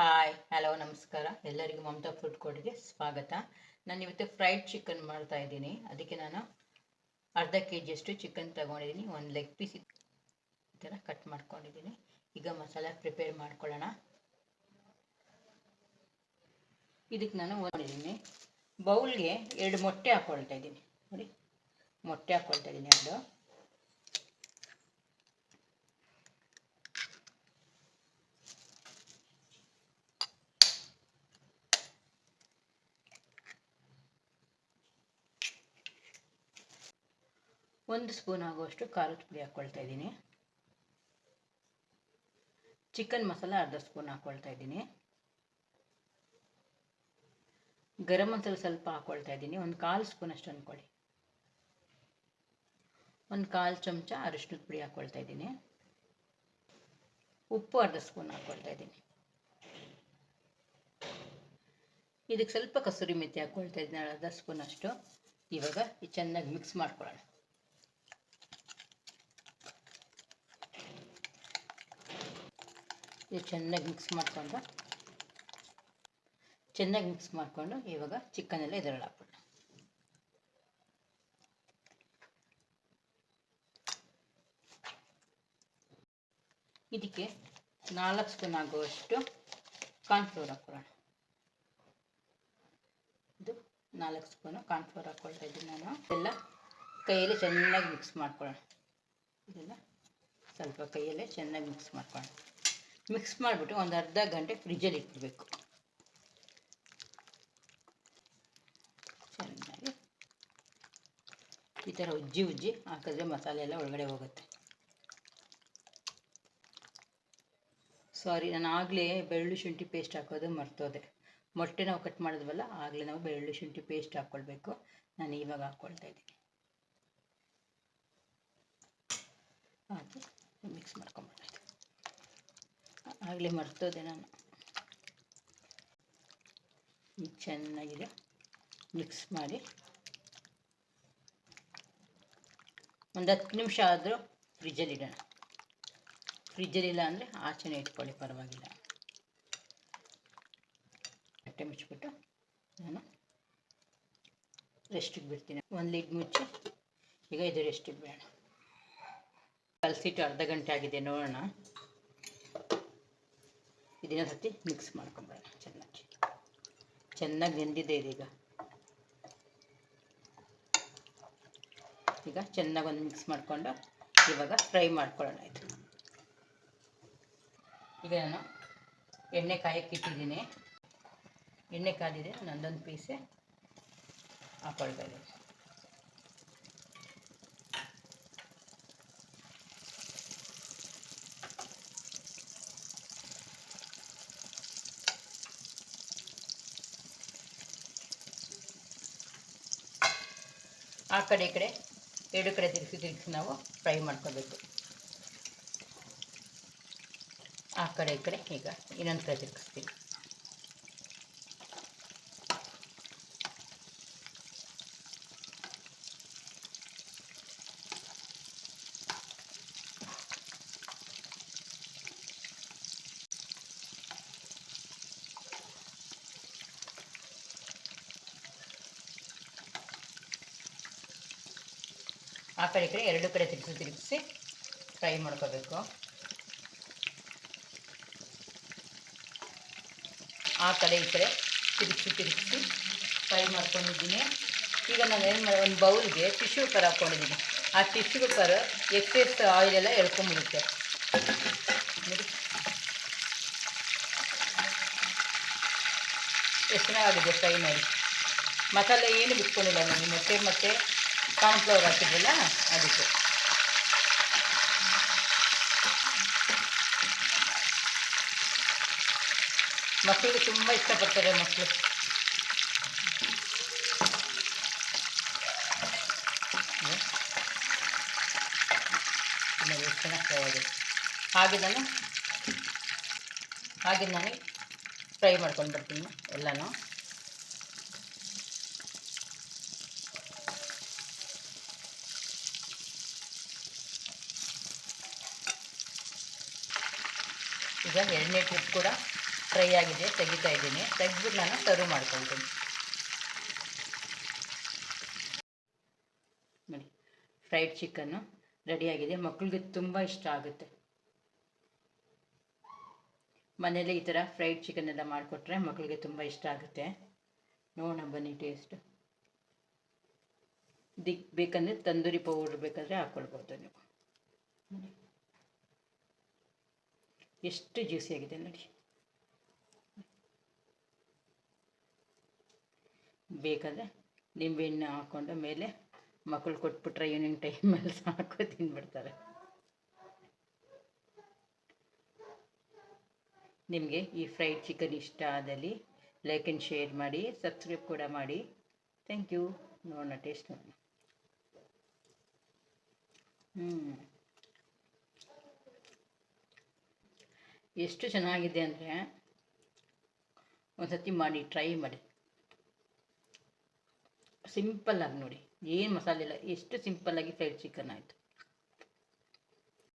Hi hello ನಮಸ್ಕಾರ. ಎಲ್ಲರಿಗೂ Mamata food ಕೋರ್ಟ್ಗೆ ಸ್ವಾಗತ. ನಾನು ಇವತ್ತು ಫ್ರೈಡ್ ಚಿಕನ್ ಮಾಡ್ತಾ ಇದ್ದೀನಿ. ಅದಕ್ಕೆ ನಾನು ಅರ್ಧ ಕೆ ಜಿಯಷ್ಟು ಚಿಕನ್ ತಗೊಂಡಿದ್ದೀನಿ. ಒಂದು ಲೆಗ್ ಪೀಸ್ ಈ ಥರ ಕಟ್ ಮಾಡ್ಕೊಂಡಿದ್ದೀನಿ. ಈಗ ಮಸಾಲ ಪ್ರಿಪೇರ್ ಮಾಡ್ಕೊಳ್ಳೋಣ. ಇದಕ್ಕೆ ನಾನು ಒಂದಿದ್ದೀನಿ ಬೌಲ್ಗೆ ಎರಡು ಮೊಟ್ಟೆ ಹಾಕ್ಕೊಳ್ತಾ ಇದ್ದೀನಿ. ನೋಡಿ, ಮೊಟ್ಟೆ ಹಾಕ್ಕೊಳ್ತಾ ಇದ್ದೀನಿ ಎರಡು. ಒಂದು ಸ್ಪೂನ್ ಆಗುವಷ್ಟು ಖಾರದ ಪುಡಿ ಹಾಕ್ಕೊಳ್ತಾ ಇದ್ದೀನಿ. ಚಿಕನ್ ಮಸಾಲ ಅರ್ಧ ಸ್ಪೂನ್ ಹಾಕ್ಕೊಳ್ತಾ ಇದ್ದೀನಿ. ಗರಂ ಮಸಾಲ ಸ್ವಲ್ಪ ಹಾಕ್ಕೊಳ್ತಾ ಇದ್ದೀನಿ. ಒಂದು ಕಾಲು ಸ್ಪೂನ್ ಅಷ್ಟು ಅಂದ್ಕೊಳ್ಳಿ ಒಂದು ಕಾಲು ಚಮಚ ಅರಿಶಿನದ ಪುಡಿ ಹಾಕ್ಕೊಳ್ತಾ ಇದ್ದೀನಿ. ಉಪ್ಪು ಅರ್ಧ ಸ್ಪೂನ್ ಹಾಕ್ಕೊಳ್ತಾ ಇದ್ದೀನಿ. ಇದಕ್ಕೆ ಸ್ವಲ್ಪ ಕಸೂರಿ ಮೆಥಿ ಹಾಕ್ಕೊಳ್ತಾ ಇದ್ದೀನಿ. ಅರ್ಧ ಸ್ಪೂನ್ ಅಷ್ಟು. ಇವಾಗ ಚೆನ್ನಾಗಿ ಮಿಕ್ಸ್ ಮಾಡ್ಕೊಳ್ಳೋಣ. ಇದು ಚೆನ್ನಾಗಿ ಮಿಕ್ಸ್ ಮಾಡ್ಕೊಂಡು, ಚೆನ್ನಾಗಿ ಮಿಕ್ಸ್ ಮಾಡಿಕೊಂಡು ಇವಾಗ ಚಿಕನೆಲ್ಲ ಇದರಲ್ಲಿ ಹಾಕ್ಬಿಡೋಣ. ಇದಕ್ಕೆ ನಾಲ್ಕು ಸ್ಪೂನ್ ಆಗುವಷ್ಟು ಕಾರ್ನ್ಫ್ಲೋರ್ ಹಾಕ್ಕೊಳ್ಳೋಣ ಇದು ನಾಲ್ಕು ಸ್ಪೂನು ಕಾರ್ನ್ಫ್ಲೋರ್ ಹಾಕ್ಕೊಳ್ತಾ ಇದ್ದೀನಿ ನಾನು. ಎಲ್ಲ ಕೈಯಲ್ಲಿ ಚೆನ್ನಾಗಿ ಮಿಕ್ಸ್ ಮಾಡ್ಕೊಳ್ಳೋಣ. ಇದೆಲ್ಲ ಸ್ವಲ್ಪ ಕೈಯಲ್ಲೇ ಚೆನ್ನಾಗಿ ಮಿಕ್ಸ್ ಮಾಡ್ಕೊಳ್ಳೋಣ. ಮಿಕ್ಸ್ ಮಾಡಿಬಿಟ್ಟು ಒಂದು ಅರ್ಧ ಗಂಟೆ ಫ್ರಿಜ್ಜಲ್ಲಿ ಇಟ್ಬಿಡಬೇಕು. ಚೆನ್ನಾಗಿ. ಈ ಥರ ಉಜ್ಜಿ ಉಜ್ಜಿ ಹಾಕಿದ್ರೆ ಮಸಾಲೆ ಎಲ್ಲ ಒಳಗಡೆ ಹೋಗುತ್ತೆ. ಸಾರಿ ನಾನು ಆಗಲೇ ಬೆಳ್ಳುಳ್ಳಿ ಶುಂಠಿ ಪೇಸ್ಟ್ ಹಾಕೋದು ಮರ್ತೋದೆ. ಮೊಟ್ಟೆ ನಾವು ಕಟ್ ಮಾಡಿದ್ವಲ್ಲ, ಆಗಲೇ ನಾವು ಬೆಳ್ಳುಳ್ಳಿ ಶುಂಠಿ ಪೇಸ್ಟ್ ಹಾಕ್ಕೊಳ್ಬೇಕು ನಾನು ಇವಾಗ ಹಾಕ್ಕೊಳ್ತಾ ಇದ್ದೀನಿ. ಹಾಕಿ ಮಿಕ್ಸ್ ಮಾಡ್ಕೊಂಬಿಡ್ತೀನಿ ಆಗಲೇ ಮರ್ತೋದೆ ನಾನು. ಚೆನ್ನಾಗಿದೆ. ಮಿಕ್ಸ್ ಮಾಡಿ. ಒಂದು ಹತ್ತು ನಿಮಿಷ ಆದರೂ ಫ್ರಿಜ್ಜಲ್ಲಿ ಇಡೋಣ. ಫ್ರಿಜ್ಜಲ್ಲಿಲ್ಲ ಅಂದರೆ ಆಚೆನೇ ಇಟ್ಕೊಳ್ಳಿ, ಪರವಾಗಿಲ್ಲ. ಬಟ್ಟೆ ಮುಚ್ಚಿಬಿಟ್ಟು ನಾನು ರೆಸ್ಟಿಗೆ ಬಿಡ್ತೀನಿ. ಒಂದು ಲಿಡ್ ಮುಚ್ಚಿ, ಈಗ ಇದು ರೆಸ್ಟಿಗೆ ಬೇಡ. ಕಲಸಿಟ್ಟು ಅರ್ಧ ಗಂಟೆ ಆಗಿದೆ, ನೋಡೋಣ. ಇದನ್ನ ಸರ್ತಿ ಮಿಕ್ಸ್ ಮಾಡ್ಕೊಂಬಿಡೋಣ ಚೆನ್ನಾಗಿ. ಚೆನ್ನಾಗಿ ನೆಂದಿದೆ ಇದೀಗ ಈಗ. ಚೆನ್ನಾಗಿ ಒಂದು ಮಿಕ್ಸ್ ಮಾಡಿಕೊಂಡು ಇವಾಗ ಫ್ರೈ ಮಾಡ್ಕೊಳ್ಳೋಣ ಇದು. ಈಗ ನಾನು ಎಣ್ಣೆ ಕಾಯಕ್ಕೆ ಇಟ್ಟಿದ್ದೀನಿ. ಎಣ್ಣೆ ಕಾದಿದೆ, ನಂದೊಂದು ಪೀಸೆ ಹಾಕೊಳ್ತಾ ಇದ್ದೀನಿ. ಆ ಕಡೆ ಈ ಕಡೆ ಎರಡು ಕಡೆ ತಿರುಗಿಸಿ ತಿರುಗಿಸಿ ನಾವು ಫ್ರೈ ಮಾಡ್ಕೋಬೇಕು. ಆ ಕಡೆ ಈ ಕಡೆ ಈಗ ಇನ್ನೊಂದು ಕಡೆ ತಿರುಗಿಸ್ತೀವಿ ಆ ಕಡೆ ಈ ಕಡೆ ಎರಡು ಕಡೆ ತಿರುಗಿಸಿ ತಿರುಗಿಸಿ ಫ್ರೈ ಮಾಡ್ಕೋಬೇಕು. ಆ ಕಡೆ ಈ ಕಡೆ ತಿರುಗಿಸಿ ತಿರುಗಿಸಿ ಫ್ರೈ ಮಾಡ್ಕೊಂಡಿದ್ದೀನಿ. ಈಗ ನಾನು ಏನು ಮಾಡಿ, ಒಂದು ಬೌಲ್ಗೆ ಟಿಶ್ಯೂ ಪೇಪರ್ ಹಾಕ್ಕೊಂಡಿದ್ದೀನಿ ಆ ಟಿಶ್ಯೂ ಪೇಪರ್ ಎಕ್ಸೆಸ್ ಆಯಿಲ್ ಎಲ್ಲ ಎಳ್ಕೊಂಬಿಡುತ್ತೆ. ನೋಡಿ. ಎಷ್ಟು ಚೆನ್ನಾಗಿದೆ ಫ್ರೈ ಮಾಡಿ. ಮಸಾಲೆ ಏನು ಬಿಟ್ಕೊಂಡಿಲ್ಲ ನಾನು, ಮತ್ತೆ ಮತ್ತು ಕಾರ್ನ್ಫ್ಲವರ್ ಹಾಕಿದ್ರಲ್ಲ? ಅದಕ್ಕೆ. ಮಕ್ಕಳಿಗೆ ತುಂಬ ಇಷ್ಟಪಡ್ತಾರೆ ಮಕ್ಕಳು ಚೆನ್ನಾಗಿ ಹಾಗೆ ನಾನು ಹಾಗೆ ನಾನು ಫ್ರೈ ಮಾಡ್ಕೊಂಡು ಬರ್ತೀನಿ ಎಲ್ಲನೂ. ಈಗ ಎರಡನೇ ಟ್ರಿಪ್ ಕೂಡ ಫ್ರೈ ಆಗಿದೆ, ತೆಗಿತಾ ಇದ್ದೀನಿ. ತೆಗೆದ್ಬಿಟ್ಟು ನಾನು ಸರ್ವ್ ಮಾಡ್ಕೊಳ್ತೀನಿ. ನೋಡಿ ಫ್ರೈಡ್ ಚಿಕನ್ನು ರೆಡಿಯಾಗಿದೆ ಮಕ್ಕಳಿಗೆ ತುಂಬ ಇಷ್ಟ ಆಗುತ್ತೆ. ಮನೇಲಿ ಈ ಥರ ಫ್ರೈಡ್ ಚಿಕನ್ ಎಲ್ಲ ಮಾಡಿಕೊಟ್ರೆ ಮಕ್ಕಳಿಗೆ ತುಂಬ ಇಷ್ಟ ಆಗುತ್ತೆ. ನೋಡೋಣ ಬನ್ನಿ ಟೇಸ್ಟ್ ದಿಕ್ ಬೇಕಂದರೆ ತಂದೂರಿ ಪೌಡ್ರ್ ಬೇಕಾದರೆ ಹಾಕ್ಕೊಳ್ಬೋದು ನೀವು. ಎಷ್ಟು ಜ್ಯೂಸಿಯಾಗಿದೆ ನೋಡಿ. ಬೇಕಾದರೆ ನಿಂಬೆಹಣ್ಣು ಹಾಕ್ಕೊಂಡು ಮೇಲೆ ಮಕ್ಕಳು ಕೊಟ್ಬಿಟ್ರೆ ಈವ್ನಿಂಗ್ ಟೈಮಲ್ಲಿ ಸಾಕು ತಿಂದ್ಬಿಡ್ತಾರೆ ನಿಮಗೆ ಈ ಫ್ರೈಡ್ ಚಿಕನ್ ಇಷ್ಟ ಆದಲ್ಲಿ ಲೈಕ್ ಆ್ಯಂಡ್ ಶೇರ್ ಮಾಡಿ ಸಬ್ಸ್ಕ್ರೈಬ್ ಕೂಡ ಮಾಡಿ. ಥ್ಯಾಂಕ್ ಯು ನೋಡೋಣ ಟೇಸ್ಟ್ ನೋಡೋಣ. ಹ್ಞೂ ಎಷ್ಟು ಚೆನ್ನಾಗಿದೆ ಅಂದರೆ ಒಂದು ಸತಿ ಮಾಡಿ ಟ್ರೈ ಮಾಡಿ. ಸಿಂಪಲ್ಲಾಗಿ ನೋಡಿ. ಏನು ಮಸಾಲೆ ಇಲ್ಲ, ಎಷ್ಟು ಸಿಂಪಲ್ಲಾಗಿ ಫ್ರೈಡ್ ಚಿಕನ್ ಆಯಿತು.